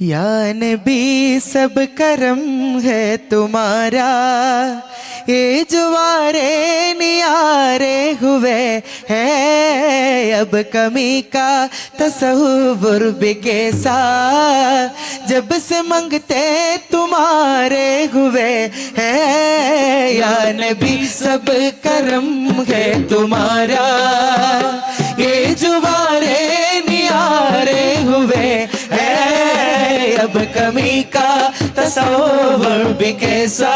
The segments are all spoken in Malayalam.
یا نبی سب کرم ہے تمہارا، یہ جوارے نیارے ہوئے ہیں، اب کمی کا تصور بھی کیسا؟ جب سے منگتے تمہارے ہوئے ہیں یا نبی سب کرم ہے تمہارا۔ جب کمی کا تصور بھی کیسا؟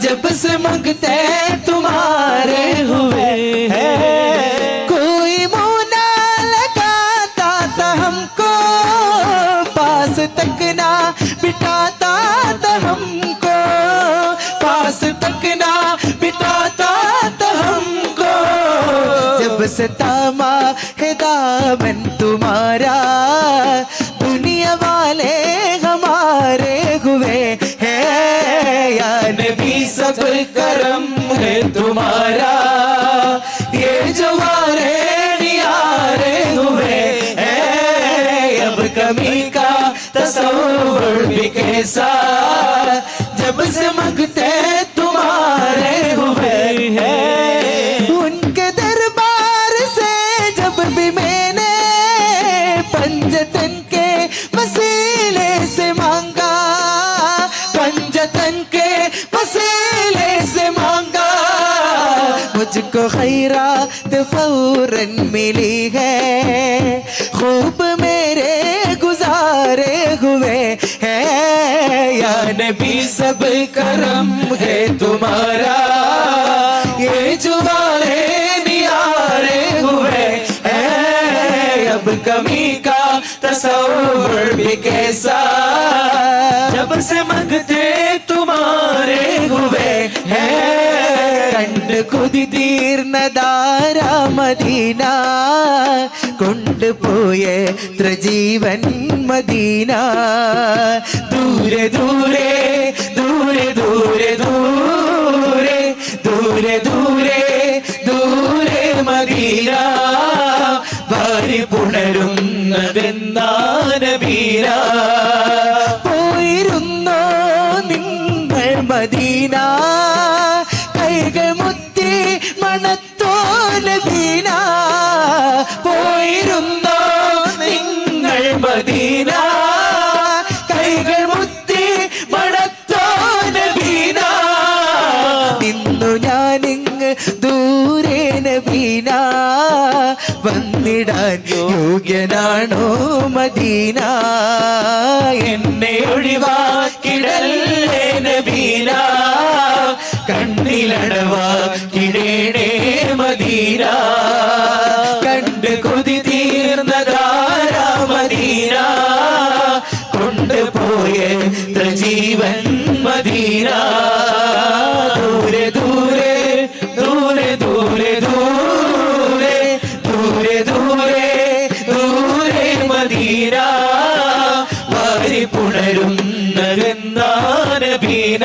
جب سے منگتے تمہارے ہوئے ہیں۔ کوئی مونا لگاتا تھا ہم کو، پاس تک نہ بٹاتا تھا ہم کو۔ پاس تک نہ بٹاتا تھا ہم کو۔ جب سے تا کرم ہے تمہارا؟ یہ جوار ہے ہوئے اے اب کمی کا تصور بھی کیسا؟ جب سے مگ کو خیرات فوراً ملی ہے۔ خوب میرے گزارے ہوئے ہیں۔ یا نبی سب کرم ہے تمہارا۔ یہ جوارے نیارے ہوئے ہیں۔ اب کمی کا تصور بھی کیسا۔ جب سے منگتے تمہارے ہوئے ہیں۔ کند کو دی മദീന കൊണ്ടുപോയ ത്രജീവൻ മദീന. ദൂരെ ദൂരെ ദൂരെ ദൂരെ ദൂരെ ദൂരെ ദൂരെ ദൂരെ മദീന. ഭാര്യ പുണരുന്നതെന്നാന വീര പോയിരുന്നോ നിങ്ങൾ മദീന? കൈകൾ മുത്തി മണത്തോ നദീന പോയിരുന്നോ നിങ്ങൾ മദീന? കൈകൾ മുത്തി മടത്തോ നബീന? നിന്നു ഞാനിങ് ദൂരെ നബീന. വന്നിടാൻ യോഗ്യനാണോ മദീന? എന്നെ ഒഴിവാക്കിടല്ലേ നബീന? കണ്ണിലടവാക്കിടേണേ മദീന. കണ്ട് കൊതി തീർന്നതാരാ മദീന. കൊണ്ടുപോയ ത്രജീവൻ മദീന. ദൂരെ ദൂരെ ദൂരെ ദൂരെ ദൂരെ ദൂരെ ദൂരെ ദൂരെ മദീന. വാരി പുണരുന്നതെന്നാന ബീന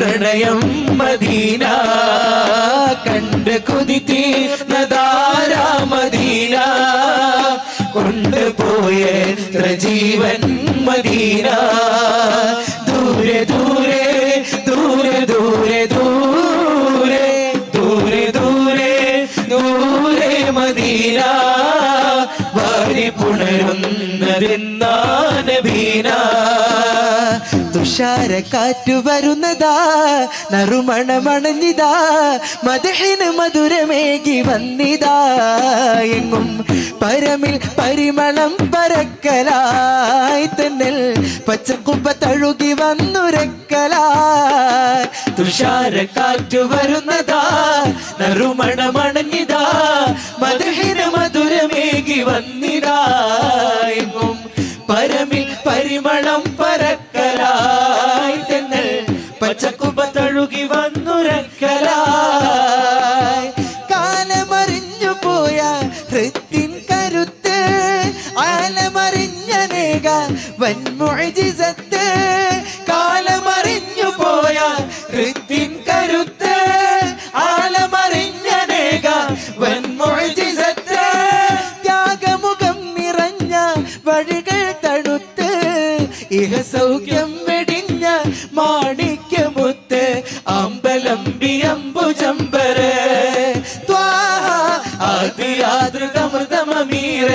പ്രണയം മദീന. കണ്ട് കൊതി തീർന്നതാര മദീന കൊണ്ടുപോയ ജീവൻ മദീന. ദൂരെ ദൂരെ ദൂരെ ദൂരെ ദൂരെ ദൂരെ ദൂരെ ദൂരെ മദീന. വാരി പുണരുന്നതെന്നാന ബീന തുഷാര കാറ്റു വരുന്നതാ നറുമണമണഞ്ഞിതാ മധുഹിന് മധുരമേകി വന്നിതാ. എങ്ങും പരമിൽ പരിമളം പരക്കലായി തന്നിൽ പച്ചക്കുമ്പ തഴുകി വന്നുരക്കലായി. തുഷാര കാറ്റു വരുന്നതാ നറുമണമണഞ്ഞിതാ മധുഹിന് മധുരമേകി വന്നിതാ. എങ്ങും പരമിൽ പരിമളം വൻമൊഴിസത്ത് കാലമറിഞ്ഞു പോയ ഋത്തിൻ കരുത്ത് ആലമറിഞ്ഞനേക വൻമൊഴിസത്ത് ത്യാഗമുഖം നിറഞ്ഞ വഴികൾ തണുത്ത് ഇഹ സൗഖ്യം വെടിഞ്ഞ മാണിക്യമുത്ത് അമ്പലമ്പി അമ്പുജമ്പര് ത്വാഹ ആദിയാതൃതമൃതമീര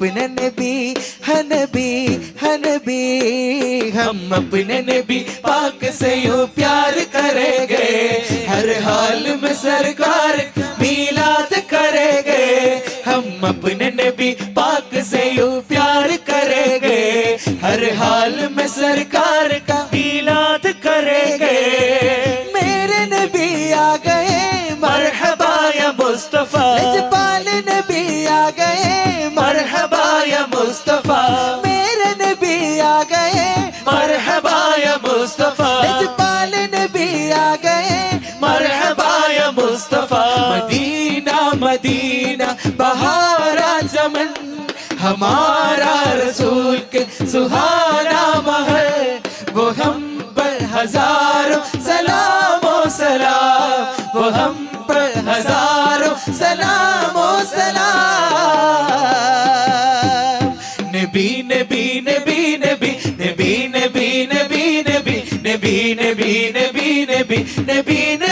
اپنے نبی ہے نبی ہاں نبی، ہم اپنے نبی پاک سے یوں پیار کریں گے۔ ہر حال میں سرکار میلاد کریں گے۔ ہم اپنے نبی پاک سے یوں پیار کریں گے۔ ہر حال میں سرکار کا میلاد کریں گے۔ میرے نبی آ گئے، مرحبا یا مصطفیٰ۔ نبی آ گئے میرے نبی آ گئے۔ مرحبا یا مصطفیٰ۔ اجبال نبی آ گئے۔ مرحبا یا مصطفیٰ۔ مدینہ مدینہ بہارا زمن۔ ہمارا de